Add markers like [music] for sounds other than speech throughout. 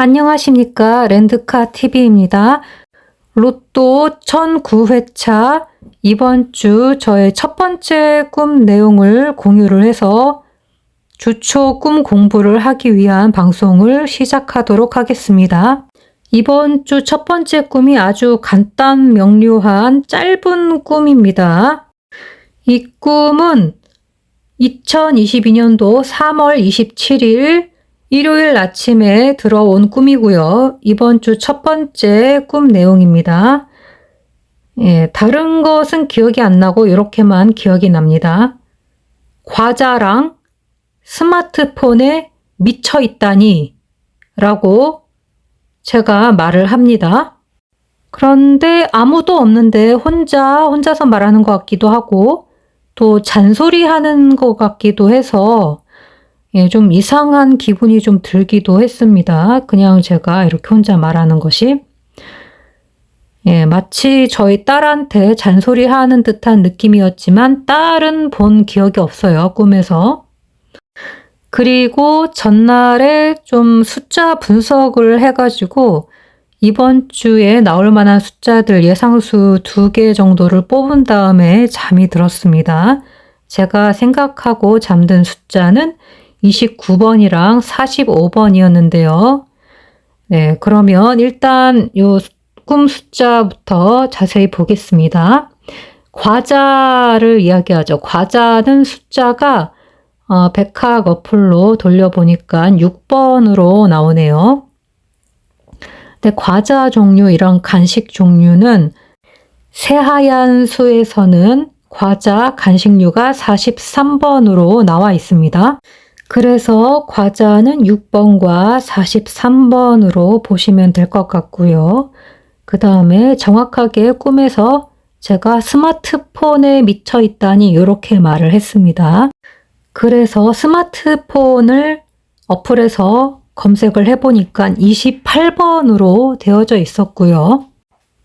안녕하십니까. 랜드카 TV입니다. 로또 1009회차 이번 주 저의 첫 번째 꿈 내용을 공유를 해서 주초 꿈 공부를 하기 위한 방송을 시작하도록 하겠습니다. 이번 주 첫 번째 꿈이 아주 간단 명료한 짧은 꿈입니다. 이 꿈은 2022년도 3월 27일 일요일 아침에 들어온 꿈이고요. 이번 주 첫 번째 꿈 내용입니다. 예, 다른 것은 기억이 안 나고 이렇게만 기억이 납니다. 과자랑 스마트폰에 미쳐 있다니 라고 제가 말을 합니다. 그런데 아무도 없는데 혼자, 혼자서 말하는 것 같기도 하고 또 잔소리 하는 것 같기도 해서 예, 좀 이상한 기분이 좀 들기도 했습니다. 그냥 제가 이렇게 혼자 말하는 것이. 예, 마치 저희 딸한테 잔소리하는 듯한 느낌이었지만 딸은 본 기억이 없어요, 꿈에서. 그리고 전날에 좀 숫자 분석을 해가지고 이번 주에 나올 만한 숫자들 예상수 두 개 정도를 뽑은 다음에 잠이 들었습니다. 제가 생각하고 잠든 숫자는 29번이랑 45번이었는데요. 네, 그러면 일단 요 꿈 숫자부터 자세히 보겠습니다. 과자를 이야기하죠. 과자는 숫자가 어, 백학 어플로 돌려보니까 6번으로 나오네요. 근데 과자 종류, 이런 간식 종류는 새하얀 수에서는 과자 간식류가 43번으로 나와 있습니다. 그래서 과자는 6번과 43번으로 보시면 될 것 같고요. 그 다음에 정확하게 꿈에서 제가 스마트폰에 미쳐 있다니 이렇게 말을 했습니다. 그래서 스마트폰을 어플에서 검색을 해보니까 28번으로 되어져 있었고요.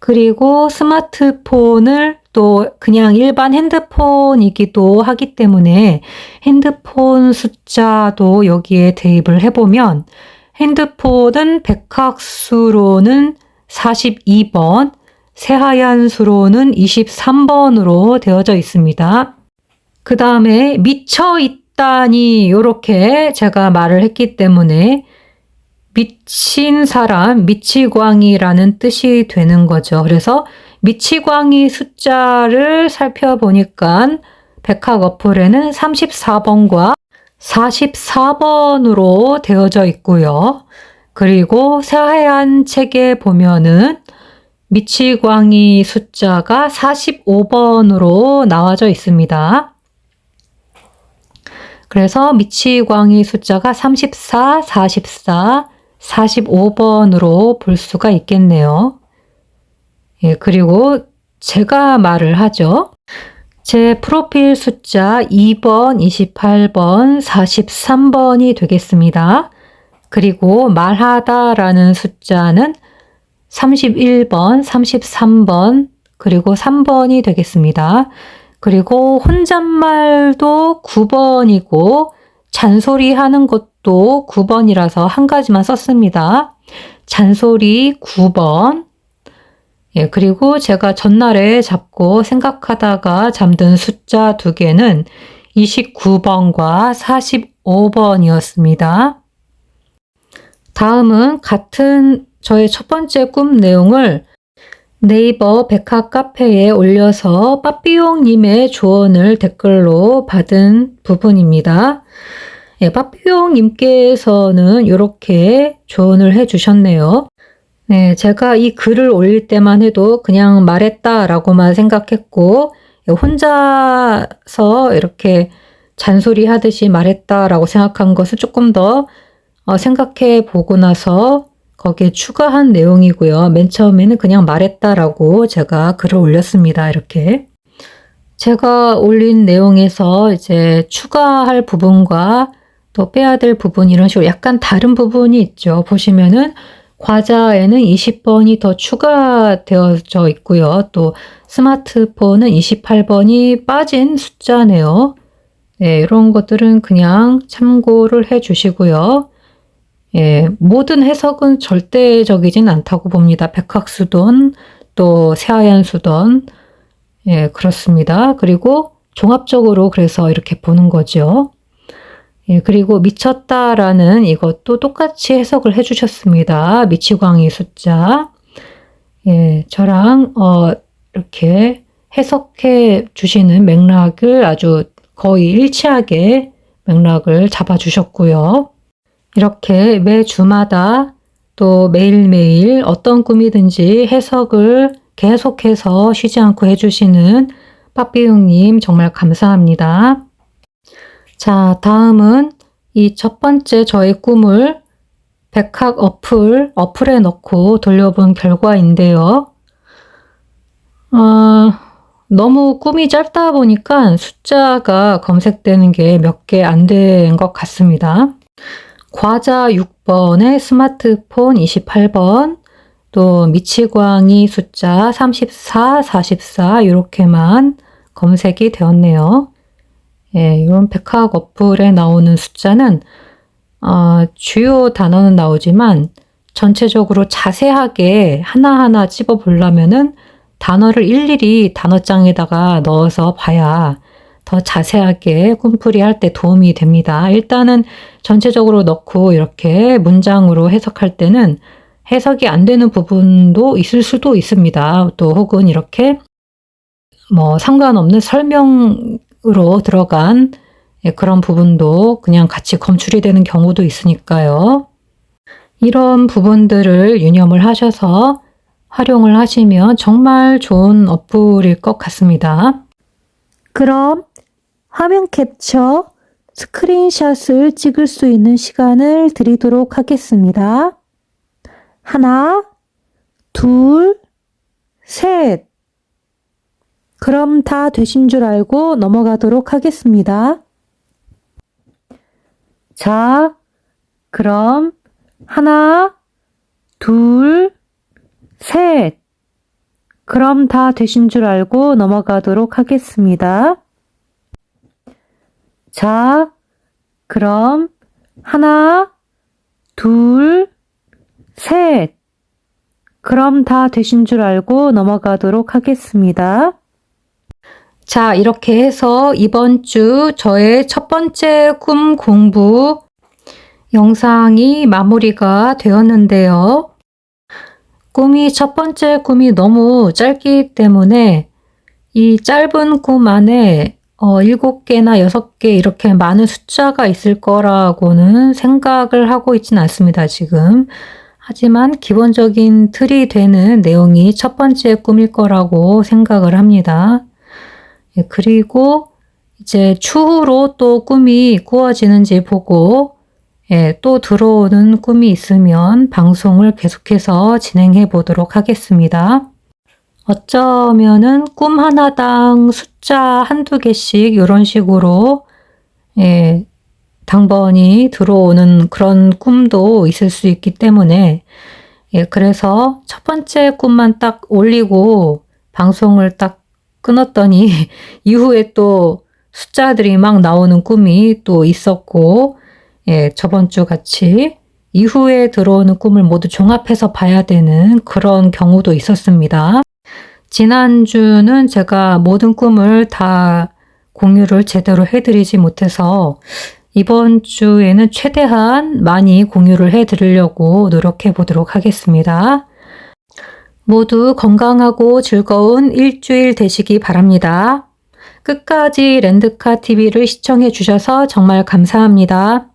그리고 스마트폰을 또 그냥 일반 핸드폰이기도 하기 때문에 핸드폰 숫자도 여기에 대입을 해보면 핸드폰은 백학수로는 42번, 새하얀 수로는 23번으로 되어져 있습니다. 그 다음에 미쳐 있다니 이렇게 제가 말을 했기 때문에 미친 사람, 미치광이라는 뜻이 되는 거죠. 그래서 미치광이 숫자를 살펴보니까 백학 어플에는 34번과 44번으로 되어져 있고요. 그리고 새하얀 책에 보면은 미치광이 숫자가 45번으로 나와져 있습니다. 그래서 미치광이 숫자가 34, 44, 45번으로 볼 수가 있겠네요. 예, 그리고 제가 말을 하죠. 제 프로필 숫자 2번, 28번, 43번이 되겠습니다. 그리고 말하다 라는 숫자는 31번, 33번, 그리고 3번이 되겠습니다. 그리고 혼잣말도 9번이고 잔소리 하는 것도 9번이라서 한 가지만 썼습니다. 잔소리 9번, 예, 그리고 제가 전날에 잡고 생각하다가 잠든 숫자 두 개는 29번과 45번이었습니다. 다음은 같은 저의 첫 번째 꿈 내용을 네이버 백학 카페에 올려서 빠삐용님의 조언을 댓글로 받은 부분입니다. 예, 빠삐용님께서는 이렇게 조언을 해주셨네요. 네, 제가 이 글을 올릴 때만 해도 그냥 말했다라고만 생각했고, 혼자서 이렇게 잔소리 하듯이 말했다라고 생각한 것을 조금 더 어, 생각해 보고 나서 거기에 추가한 내용이고요. 맨 처음에는 그냥 말했다라고 제가 글을 올렸습니다. 이렇게. 제가 올린 내용에서 이제 추가할 부분과 또 빼야 될 부분 이런 식으로 약간 다른 부분이 있죠. 보시면은 과자에는 20번이 더 추가되어져 있고요. 또 스마트폰은 28번이 빠진 숫자네요. 네, 이런 것들은 그냥 참고를 해 주시고요. 예, 모든 해석은 절대적이진 않다고 봅니다. 백학수돈, 또 새하얀수돈, 예, 그렇습니다. 그리고 종합적으로 그래서 이렇게 보는 거죠. 예, 그리고 미쳤다라는 이것도 똑같이 해석을 해주셨습니다. 미치광이 숫자. 예, 저랑, 어, 이렇게 해석해 주시는 맥락을 아주 거의 일치하게 맥락을 잡아 주셨고요. 이렇게 매 주마다 또 매일매일 어떤 꿈이든지 해석을 계속해서 쉬지 않고 해주시는 빠삐용님 정말 감사합니다. 자, 다음은 이 첫 번째 저의 꿈을 백학 어플, 어플에 넣고 돌려본 결과인데요. 어, 너무 꿈이 짧다 보니까 숫자가 검색되는 게 몇 개 안 된 것 같습니다. 과자 6번에 스마트폰 28번, 또 미치광이 숫자 34, 44 이렇게만 검색이 되었네요. 예, 이런 백학 어플에 나오는 숫자는 어, 주요 단어는 나오지만 전체적으로 자세하게 하나하나 찝어 보려면은 단어를 일일이 단어장에다가 넣어서 봐야 더 자세하게 꿈풀이 할 때 도움이 됩니다. 일단은 전체적으로 넣고 이렇게 문장으로 해석할 때는 해석이 안 되는 부분도 있을 수도 있습니다. 또 혹은 이렇게 뭐 상관없는 설명 으로 들어간 예, 그런 부분도 그냥 같이 검출이 되는 경우도 있으니까요. 이런 부분들을 유념을 하셔서 활용을 하시면 정말 좋은 어플일 것 같습니다. 그럼 화면 캡처 스크린샷을 찍을 수 있는 시간을 드리도록 하겠습니다. 하나, 둘, 셋. 그럼 다 되신 줄 알고 넘어가도록 하겠습니다. 자, 그럼 하나, 둘, 셋. 그럼 다 되신 줄 알고 넘어가도록 하겠습니다. 자, 그럼 하나, 둘, 셋. 그럼 다 되신 줄 알고 넘어가도록 하겠습니다. 자, 이렇게 해서 이번 주 저의 첫 번째 꿈 공부 영상이 마무리가 되었는데요. 꿈이 첫 번째 꿈이 너무 짧기 때문에 이 짧은 꿈 안에 어, 7개나 6개 이렇게 많은 숫자가 있을 거라고는 생각을 하고 있진 않습니다, 지금. 하지만 기본적인 틀이 되는 내용이 첫 번째 꿈일 거라고 생각을 합니다. 예, 그리고 이제 추후로 또 꿈이 꾸어지는지 보고 예, 또 들어오는 꿈이 있으면 방송을 계속해서 진행해 보도록 하겠습니다. 어쩌면은 꿈 하나당 숫자 한두 개씩 이런 식으로 예, 당번이 들어오는 그런 꿈도 있을 수 있기 때문에 예, 그래서 첫 번째 꿈만 딱 올리고 방송을 딱 끊었더니 [laughs] 이후에 또 숫자들이 막 나오는 꿈이 또 있었고 예, 저번 주 같이 이후에 들어오는 꿈을 모두 종합해서 봐야 되는 그런 경우도 있었습니다. 지난주는 제가 모든 꿈을 다 공유를 제대로 해드리지 못해서 이번 주에는 최대한 많이 공유를 해드리려고 노력해 보도록 하겠습니다. 모두 건강하고 즐거운 일주일 되시기 바랍니다. 끝까지 랜드카 TV를 시청해 주셔서 정말 감사합니다.